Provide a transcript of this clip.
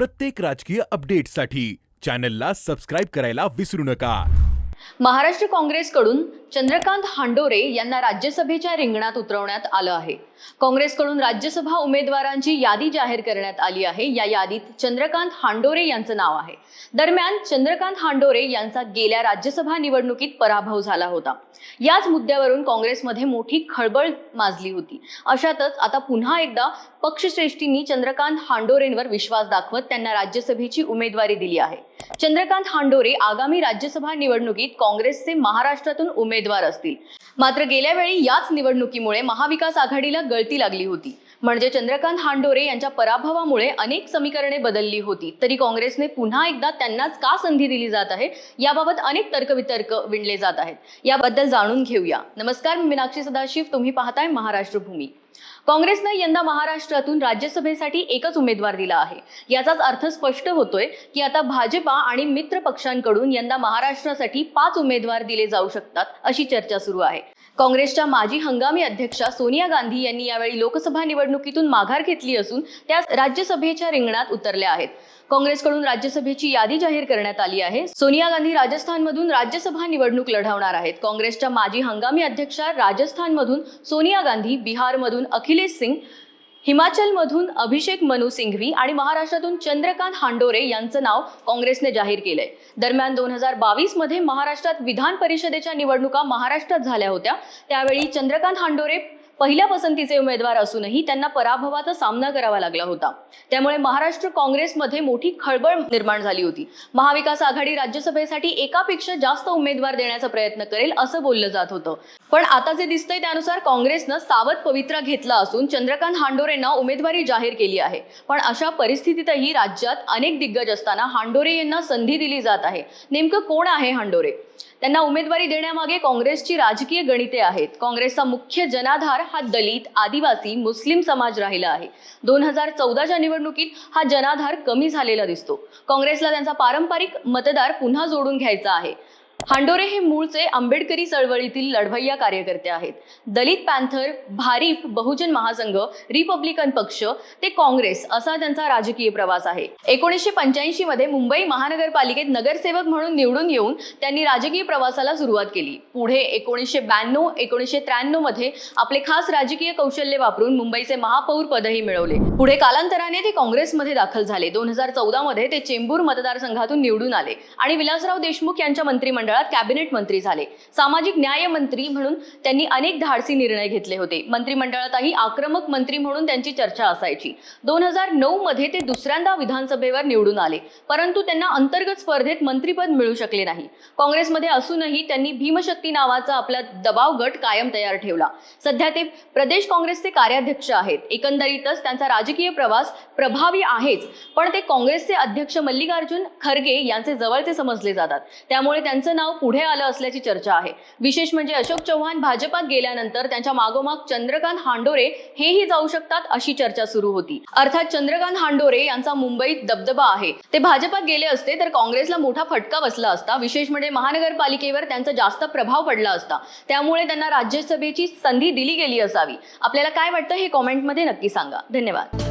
प्रत्येक राजकीय अपडेटसाठी चॅनलला सबस्क्राईब करायला विसरू नका. महाराष्ट्र काँग्रेसकडून चंद्रकांत हांडोरे यांना राज्यसभेच्या रिंगणात उतरवण्यात आलं आहे. काँग्रेसकडून राज्यसभा उमेदवारांची यादी जाहीर करण्यात आली आहे. या यादीत चंद्रकांत हांडोरे यांचं नाव आहे. दरम्यान चंद्रकांत हांडोरे यांचा गेल्या राज्यसभा निवडणुकीत पराभव झाला होता. याच मुद्द्यावरून काँग्रेसमध्ये मोठी खळबळ माजली होती. अशातच आता पुन्हा एकदा पक्षश्रेष्ठींनी चंद्रकांत हांडोरेंवर विश्वास दाखवत त्यांना राज्यसभेची उमेदवारी दिली आहे. चंद्रकांत हांडोरे आगामी राज्यसभा निवडणुकीत काँग्रेसचे महाराष्ट्रातून उमेदवार असतील. मात्र गेल्या वेळी याच निवडणुकीमुळे महाविकास आघाडीला गळती लागली होती. म्हणजे चंद्रकांत हांडोरे यांच्या पराभवामुळे अनेक समीकरणे बदलली होती. तरी काँग्रेसने पुन्हा एकदा त्यांनाच का संधी दिली जात आहे? याबाबत अनेक तर्कवितर्क विणले जात आहेत. याबद्दल जाणून घेऊया. नमस्कार मी मीनाक्षी सदाशिव. तुम्ही पाहताय महाराष्ट्र भूमी. काँग्रेसने यंदा महाराष्ट्रातून राज्यसभेसाठी एकच उमेदवार दिला आहे. याचाच अर्थ स्पष्ट होतोय की आता भाजपा आणि मित्र पक्षांकडून यंदा महाराष्ट्रासाठी पाच उमेदवार दिले जाऊ शकतात अशी चर्चा सुरू आहे. काँग्रेसच्या माजी हंगामी अध्यक्षा सोनिया गांधी यांनी यावेळी लोकसभा निवडणुकीतून माघार घेतली असून त्या राज्यसभेच्या रिंगणात उतरल्या आहेत. काँग्रेसकडून राज्यसभेची यादी जाहीर करण्यात आली आहे. सोनिया गांधी राजस्थानमधून राज्यसभा निवडणूक लढवणार आहेत. काँग्रेसच्या माजी हंगामी अध्यक्षा राजस्थानमधून सोनिया गांधी बिहारमधून अखिलेश सिंग हिमाचलमधून अभिषेक मनु सिंघवी आणि महाराष्ट्रातून चंद्रकांत हांडोरे यांचं नाव काँग्रेसने जाहीर केलंय. दरम्यान दोन हजार बावीसमध्ये महाराष्ट्रात विधान परिषदेच्या निवडणुका महाराष्ट्रात झाल्या होत्या. त्यावेळी चंद्रकांत हांडोरे पहिल्या पसंतीचे उमेदवार असूनही त्यांना पराभवाचा सामना करावा लागला होता. त्यामुळे महाराष्ट्र काँग्रेसमध्ये मोठी खळबळ निर्माण झाली होती. महाविकास आघाडी राज्यसभेसाठी एकापेक्षा जास्त उमेदवार देण्याचा प्रयत्न करेल असं बोललं जात होतं. पण आता जे दिसतंय त्यानुसार काँग्रेसनं सावध पवित्रा घेतला असून चंद्रकांत हांडोरेंना उमेदवारी जाहीर केली आहे. पण अशा परिस्थितीतही राज्यात अनेक दिग्गज असताना हांडोरे यांना संधी दिली जात आहे. नेमकं कोण आहे हांडोरे? त्यांना उमेदवारी देण्यामागे काँग्रेसची राजकीय गणिते आहेत. काँग्रेसचा मुख्य जनाधार हा दलित आदिवासी मुस्लिम समाज राहिला आहे. दोन हजार चौदाच्या निवडणुकीत हा जनाधार कमी झालेला दिसतो. काँग्रेसला त्यांचा पारंपरिक मतदार पुन्हा जोडून घ्यायचा आहे. हांडोरे हे मूळचे आंबेडकरी चळवळीतील लढवय्या कार्यकर्ते आहेत. दलित पॅन्थर भारीप बहुजन महासंघ रिपब्लिकन पक्ष ते काँग्रेस असा त्यांचा राजकीय प्रवास आहे. एकोणीसशे पंच्याऐंशी मध्ये मुंबई महानगरपालिकेत नगरसेवक म्हणून निवडून येऊन त्यांनी राजकीय प्रवासाला सुरुवात केली. पुढे एकोणीसशे ब्याण्णव एकोणीसशे त्र्याण्णवमध्ये आपले खास राजकीय कौशल्य वापरून मुंबईचे महापौर पदही मिळवले. पुढे कालांतराने ते काँग्रेसमध्ये दाखल झाले. दोन हजार चौदा मध्ये ते चेंबूर मतदारसंघातून निवडून आले आणि विलासराव देशमुख यांच्या मंत्रिमंडळात कॅबिनेट मंत्री झाले. सामाजिक न्याय मंत्री म्हणून त्यांनी अनेक धाडसी निर्णय घेतले होते. मंत्रिमंडळातही आक्रमक मंत्री म्हणून त्यांची चर्चा असायची. दोन हजार नऊ मध्ये ते दुसऱ्यांदा विधानसभेवर निवडून आले. परंतु त्यांना अंतर्गत स्पर्धेत मंत्रीपद मिळू शकले नाही. काँग्रेसमध्ये असूनही त्यांनी भीमशक्ती नावाचा आपला दबाव गट कायम तयार ठेवला. सध्या ते प्रदेश काँग्रेसचे कार्याध्यक्ष आहेत. एकंदरीतच त्यांचा राजकीय प्रवास प्रभावी आहेच. पण ते काँग्रेसचे अध्यक्ष मल्लिकार्जुन खरगे यांचे जवळचे समजले जातात. त्यामुळे त्यांचं नाव पुढे आलं असल्याची चर्चा आहे. विशेष म्हणजे अशोक चव्हाण भाजपात गेल्यानंतर त्यांच्या मागोमाग चंद्रकांत हांडोरे हेही जाऊ शकतात अशी चर्चा सुरू होती. अर्थात चंद्रकांत हांडोरे यांचा मुंबईत दबदबा आहे. ते भाजपात गेले असते तर काँग्रेसला मोठा फटका बसला असता. विशेष म्हणजे महानगरपालिकेवर त्यांचा जास्त प्रभाव पडला असता. त्यामुळे त्यांना राज्यसभेची संधी दिली गेली असावी. आपल्याला काय वाटतं हे कॉमेंटमध्ये नक्की सांगा. धन्यवाद.